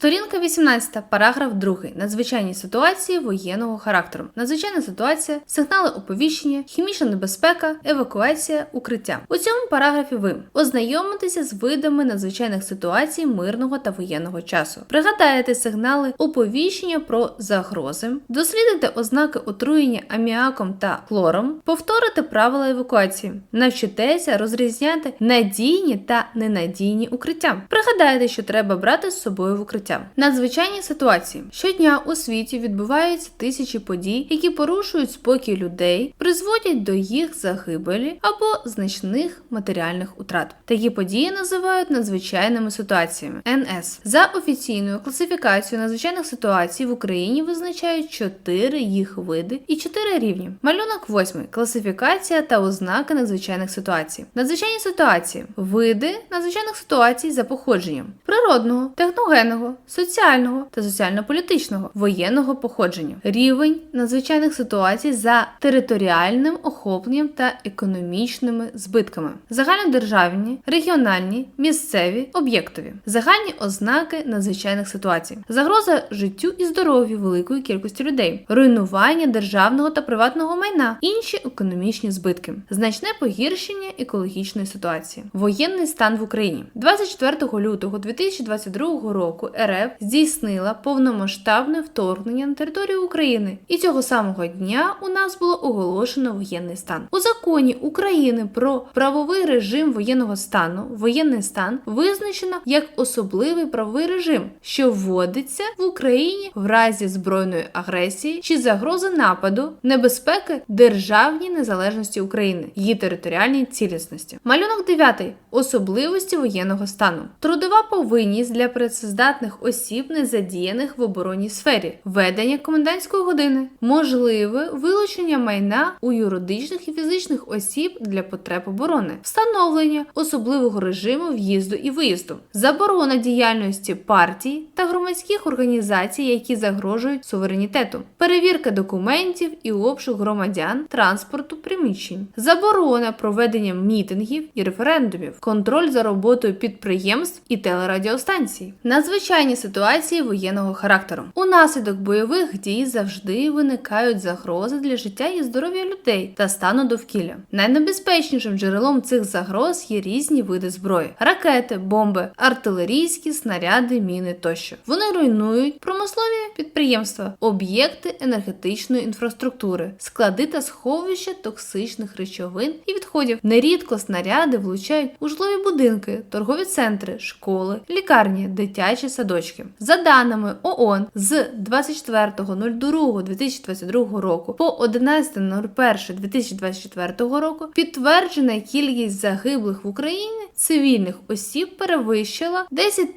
Сторінка 18, параграф 2. Надзвичайні ситуації воєнного характеру. Надзвичайна ситуація, сигнали оповіщення, хімічна небезпека, евакуація, укриття. У цьому параграфі ви ознайомитеся з видами надзвичайних ситуацій мирного та воєнного часу. Пригадаєте сигнали оповіщення про загрози, дослідите ознаки отруєння аміаком та хлором, повторите правила евакуації, навчитеся розрізняти надійні та ненадійні укриття. Пригадайте, що треба брати з собою в укриття. Надзвичайні ситуації щодня у світі відбуваються тисячі подій, які порушують спокій людей, призводять до їх загибелі або значних матеріальних утрат. Такі події називають надзвичайними ситуаціями. НС за офіційною класифікацією надзвичайних ситуацій в Україні визначають чотири їх види і чотири рівні. Малюнок восьмий класифікація та ознаки надзвичайних ситуацій. Надзвичайні ситуації види надзвичайних ситуацій за походженням природного, техногенного, соціального та соціально-політичного, воєнного походження, рівень надзвичайних ситуацій за територіальним охопленням та економічними збитками, загальнодержавні, регіональні, місцеві, об'єктові, загальні ознаки надзвичайних ситуацій, загроза життю і здоров'ю великої кількості людей, руйнування державного та приватного майна, інші економічні збитки, значне погіршення екологічної ситуації, воєнний стан в Україні. 24 лютого 2022 року РФ здійснила повномасштабне вторгнення на територію України, і цього самого дня у нас було оголошено воєнний стан. У законі України про правовий режим воєнного стану воєнний стан визначено як особливий правовий режим, що вводиться в Україні в разі збройної агресії чи загрози нападу, небезпеки державній незалежності України, її територіальній цілісності. Малюнок 9. особливості воєнного стану. Трудова повинність для працездатних осіб, не задіяних в оборонній сфері, ведення комендантської години, можливе вилучення майна у юридичних і фізичних осіб для потреб оборони, встановлення особливого режиму в'їзду і виїзду, заборона діяльності партій та громадських організацій, які загрожують суверенітету, перевірка документів і обшук громадян, транспорту, приміщень, заборона проведення мітингів і референдумів, контроль за роботою підприємств і телерадіостанцій, надзвичайні ситуації воєнного характеру. Унаслідок бойових дій завжди виникають загрози для життя і здоров'я людей та стану довкілля. Найнебезпечнішим джерелом цих загроз є різні види зброї: ракети, бомби, артилерійські снаряди, міни тощо. Вони руйнують промислові підприємства, об'єкти енергетичної інфраструктури, склади та сховища токсичних речовин і відходів. Нерідко снаряди влучають у житлові будинки, торгові центри, школи, лікарні, дитячі садочки. За даними ООН з 24.02.2022 року по 11.01.2024 року підтверджена кількість загиблих в Україні цивільних осіб перевищила 10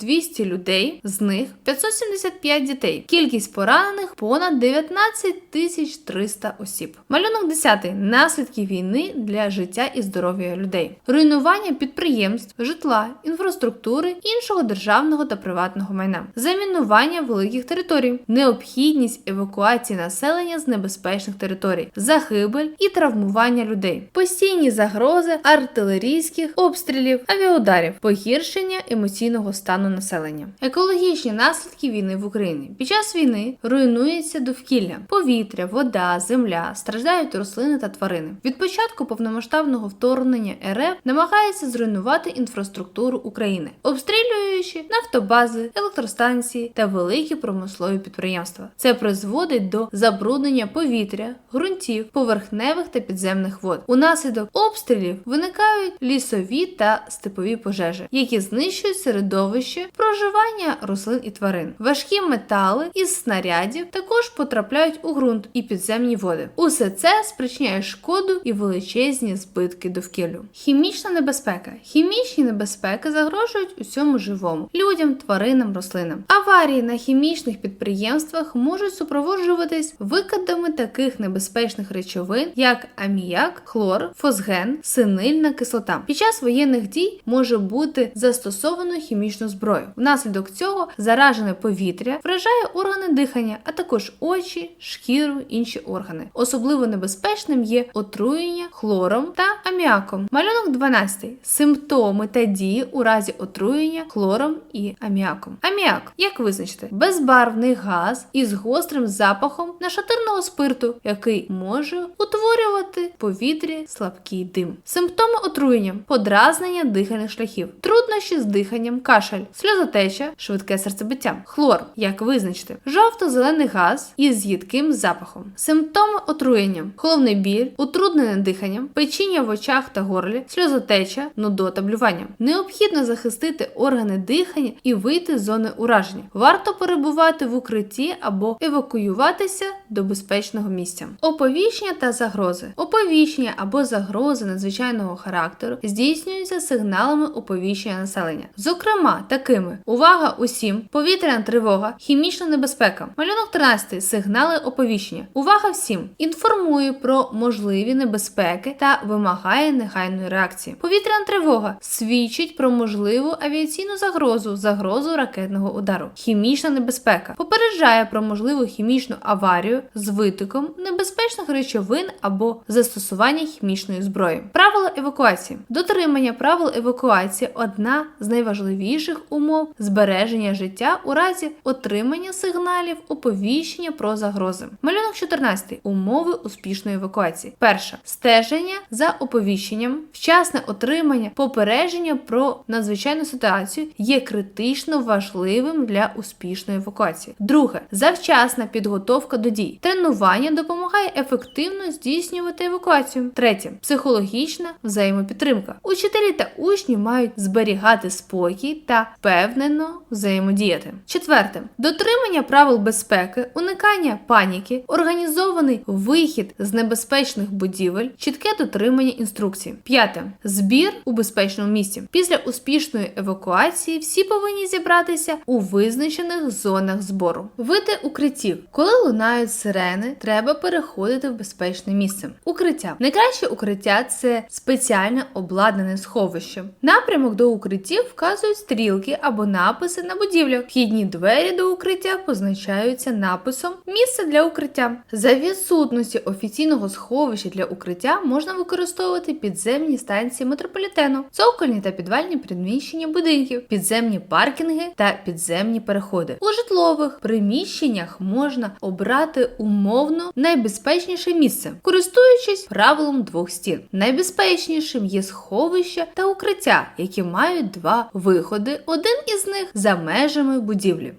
200 людей, з них 575 дітей. Кількість поранених понад 19 300 осіб. Малюнок 10. Наслідки війни для життя і здоров'я людей. Руйнування підприємств, житла, інфраструктури, іншого державного та приватного майна, замінування великих територій, необхідність евакуації населення з небезпечних територій, загибель і травмування людей, постійні загрози артилерійських обстрілів, авіаударів, погіршення емоційного стану населення, екологічні наслідки війни в Україні. Під час війни руйнується довкілля, повітря, вода, земля, страждають рослини та тварини. Від початку повномасштабного вторгнення РФ намагається зруйнувати інфраструктуру України, обстрілюючи нафтобази, електростанції та великі промислові підприємства. Це призводить до забруднення повітря, ґрунтів, поверхневих та підземних вод. Унаслідок обстрілів виникають лісові та степові пожежі, які знищують середовище проживання рослин і тварин. Важкі метали із снарядів також потрапляють у ґрунт і підземні води. Усе це спричиняє шкоду і величезні збитки довкіллю. Хімічна небезпека. Хімічні небезпеки загрожують усьому живому людям, тваринам, рослинам. Аварії на хімічних підприємствах можуть супроводжуватись викидами таких небезпечних речовин, як аміак, хлор, фосген, синильна кислота. Під час воєнних дій може бути застосовано хімічну зброю. Внаслідок цього заражене повітря вражає органи дихання, а також очі, шкіру, інші органи. Особливо небезпечним є отруєння хлором та аміаком. Малюнок 12. Симптоми та дії у разі отруєння хлором і аміаком. Аміак, як визначити, безбарвний газ із гострим запахом нашатирного спирту, який може утворювати в повітрі слабкий дим. Симптоми отруєння, подразнення дихальних шляхів, труднощі з диханням, кашель, сльозотеча, швидке серцебиття. Хлор, як визначити, жовто-зелений газ із їдким запахом. Симптоми отруєння, головний біль, утруднене дихання, печіння в очах та горлі, сльозотеча, нудота, блювання. Необхідно захистити органи дихання і вийти з зони ураження. Варто перебувати в укритті або евакуюватися до безпечного місця. Оповіщення та загрози. Оповіщення або загрози надзвичайного характеру здійснюються сигналами оповіщення населення, зокрема такими: увага усім, повітряна тривога, хімічна небезпека. Малюнок 13. Сигнали оповіщення. Увага всім! Інформує про можливі небезпеки та вимагає негайної реакції. Повітряна тривога свідчить про можливу авіаційну загрозу, загрозу ракетного удару. Хімічна небезпека попереджає про можливу хімічну аварію з витоком небезпечних речовин або застосування хімічної зброї. Правила евакуації. Дотримання правил евакуації одна з найважливіших умов збереження життя у разі отримання сигналів оповіщення про загрози. Малюнок 14. Умови успішної евакуації. Перша стеження за оповіщенням, вчасне отримання попередження про надзвичайну ситуацію є критично важливим для успішної евакуації. Друге завчасна підготовка до дій. Тренування допомагає ефективно здійснювати евакуацію. Третє психологічна взаємопідтримка. Учителі та учні мають зберігати спокій та впевнено взаємодіяти. Четверте дотримання правил безпеки, уникання паніки, організований вихід з небезпечних будівель, чітке дотримання інструкцій. П'яте збір у безпечному місці. Після успішної евакуації всі повинні зібратися у визначених зонах збору. Види укриттів. Коли лунають сирени, треба переходити в безпечне місце. Укриття. Найкраще укриття це спеціально обладнане сховище. Напрямок до укриттів вказують стрілки або написи на будівлях. Вхідні двері до укриття позначаються написом Місце для укриття. За відсутності офіційного сховища для укриття можна використовувати підземні станції метрополітену, цокольні та підвальні приміщення будинків, підземні паркінги та підземні переходи. У житлових приміщеннях можна обрати умовно найбезпечніше місце, користуючись правилом двох стін. Найбезпечнішим є сховища та укриття, які мають два виходи. Один із них за межами будівлі.